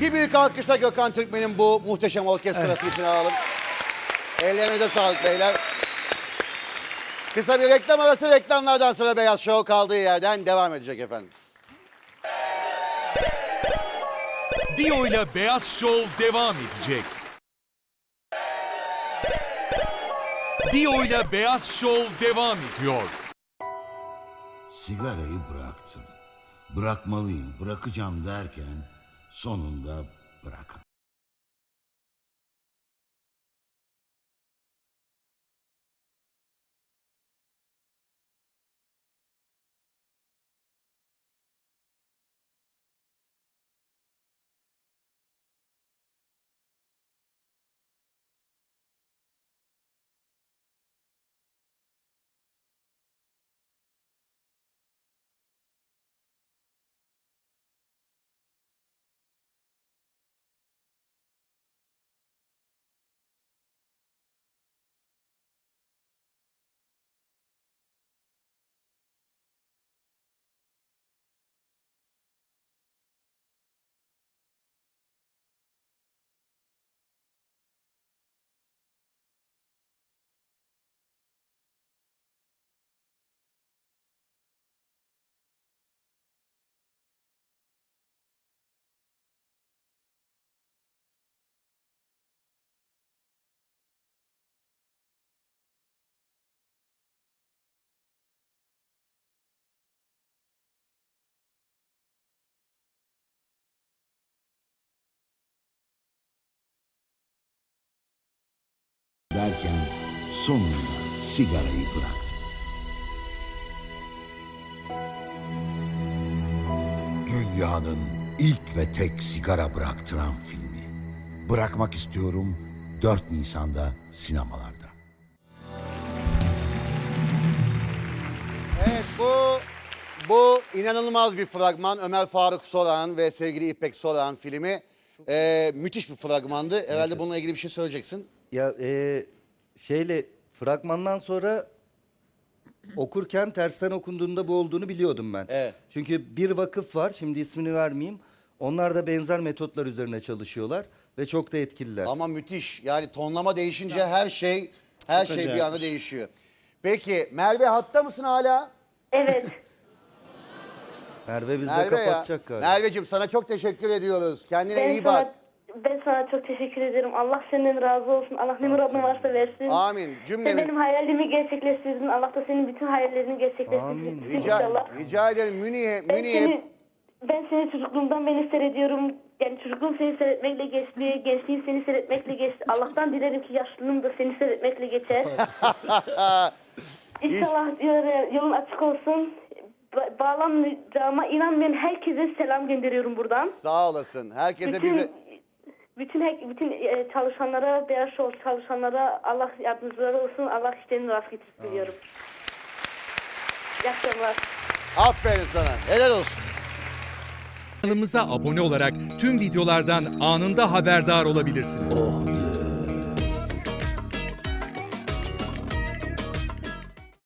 Bir büyük alkışla Gökhan Türkmen'in bu muhteşem orkestrası için alalım. Ellerinize sağlık beyler. Kısa bir reklam arası reklamlardan sonra Beyaz Show kaldığı yerden devam edecek efendim. Dio ile Beyaz Show devam edecek. Dio ile Beyaz Show devam ediyor. Sigarayı bıraktım. Bırakmalıyım, bırakacağım derken sonunda bırakın. Sonunda sigarayı bıraktım. Dünyanın ilk ve tek sigara bıraktıran filmi. Bırakmak istiyorum 4 Nisan'da sinemalarda. Evet bu bu inanılmaz bir fragman. Ömer Faruk Soran ve sevgili İpek Soran filmi. Ee, müthiş bir fragmandı. Herhalde bununla ilgili bir şey söyleyeceksin. Ya e, şeyle fragmandan sonra okurken tersten okunduğunda bu olduğunu biliyordum ben. Evet. Çünkü bir vakıf var, şimdi ismini vermeyeyim. Onlar da benzer metotlar üzerine çalışıyorlar ve çok da etkililer. Ama müthiş. Yani tonlama değişince her şey her şey bir anda değişiyor. Peki Merve hatta mısın hala? Evet. Merve bizi de Merve ya. kapatacak galiba. Merveciğim sana çok teşekkür ediyoruz. Kendine Ben iyi bak. Ben sana çok teşekkür ederim. Allah senden razı olsun. Allah ne muradın varsa versin. Amin. Sen Cümlemiz. benim hayalimi gerçekleştirdin. Allah da senin bütün hayallerini gerçekleştirsin. Amin. Rica, İnşallah. rica ederim Münih'e, Ben Münih'e seni, ben seni çocukluğumdan beni seyrediyorum. Yani çocukluğum seni seyretmekle geçti. Gençliğim seni seyretmekle geçti. Allah'tan dilerim ki yaşlılığım da seni seyretmekle geçer. İnşallah diyor, yolun açık olsun. Ba- bağlanmayacağıma inanmayan herkese selam gönderiyorum buradan. sağ olasın. Herkese bütün bize bütün bütün e, çalışanlara, Beyaz çalışanlara Allah yardımcıları olsun. Allah işlerini rast getirsin diliyorum. İyi akşamlar. aferin sana. Helal olsun. Kanalımıza abone olarak tüm videolardan anında haberdar olabilirsiniz. Oh.